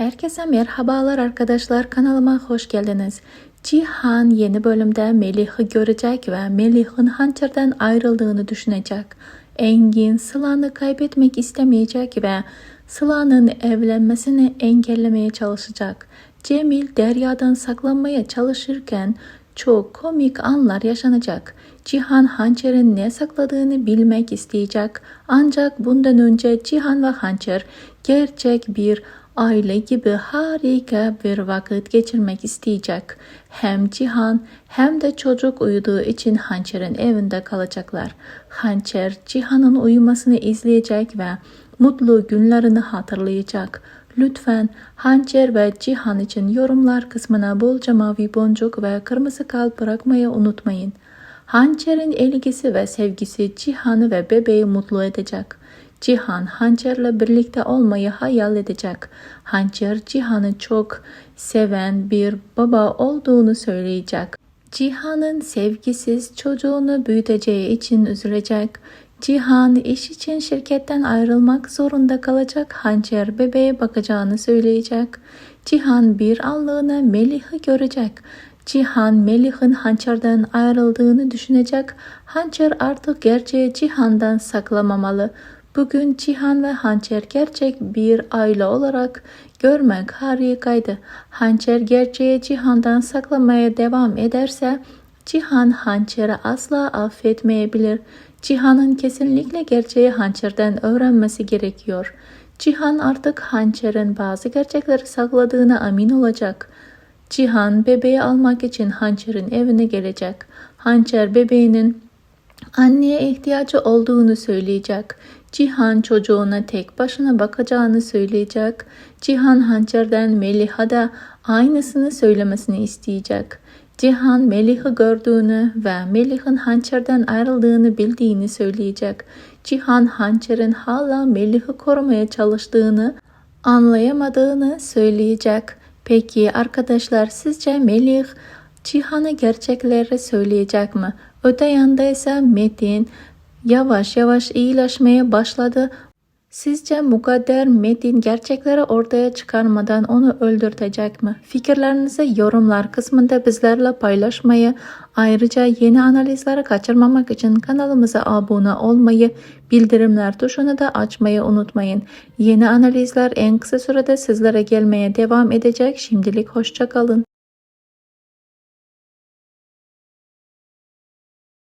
Herkese merhabalar arkadaşlar kanalıma hoş geldiniz. Cihan yeni bölümde Melih'i görecek ve Melih'in hançerden ayrıldığını düşünecek. Engin Sıla'nı kaybetmek istemeyecek ve Sıla'nın evlenmesini engellemeye çalışacak. Cemil Derya'dan saklanmaya çalışırken çok komik anlar yaşanacak. Cihan hançerin ne sakladığını bilmek isteyecek. Ancak bundan önce Cihan ve hançer gerçek bir aile gibi harika bir vakit geçirmek isteyecek. Hem Cihan hem de çocuk uyuduğu için Hançer'in evinde kalacaklar. Hançer Cihan'ın uyumasını izleyecek ve mutlu günlerini hatırlayacak. Lütfen Hançer ve Cihan için yorumlar kısmına bolca mavi boncuk ve kırmızı kalp bırakmayı unutmayın. Hançer'in ilgisi ve sevgisi Cihan'ı ve bebeği mutlu edecek. Cihan Hançer'le birlikte olmayı hayal edecek. Hançer Cihan'ı çok seven bir baba olduğunu söyleyecek. Cihan'ın sevgisiz çocuğunu büyüteceği için üzülecek. Cihan iş için şirketten ayrılmak zorunda kalacak. Hançer bebeğe bakacağını söyleyecek. Cihan bir anlığına Melih'i görecek. Cihan Melih'in hançerden ayrıldığını düşünecek. Hançer artık gerçeği Cihan'dan saklamamalı. Bugün Cihan ve Hançer gerçek bir aile olarak görmek harikaydı. Hançer gerçeği Cihan'dan saklamaya devam ederse Cihan Hançer'i asla affetmeyebilir. Cihan'ın kesinlikle gerçeği Hançer'den öğrenmesi gerekiyor. Cihan artık Hançer'in bazı gerçekleri sakladığına emin olacak. Cihan bebeği almak için Hançer'in evine gelecek. Hançer bebeğinin anneye ihtiyacı olduğunu söyleyecek. Cihan çocuğuna tek başına bakacağını söyleyecek. Cihan Hançer'den Melih'a da aynısını söylemesini isteyecek. Cihan Melih'i gördüğünü ve Melih'in Hançer'den ayrıldığını bildiğini söyleyecek. Cihan Hançer'in hala Melih'i korumaya çalıştığını anlayamadığını söyleyecek. Peki arkadaşlar sizce Melih Cihan'a gerçekleri söyleyecek mi? Öte yanda ise Metin yavaş yavaş iyileşmeye başladı. Sizce Mukadder Metin gerçekleri ortaya çıkarmadan onu öldürtecek mi? Fikirlerinizi yorumlar kısmında bizlerle paylaşmayı, ayrıca yeni analizleri kaçırmamak için kanalımıza abone olmayı, bildirimler tuşunu da açmayı unutmayın. Yeni analizler en kısa sürede sizlere gelmeye devam edecek. Şimdilik hoşçakalın.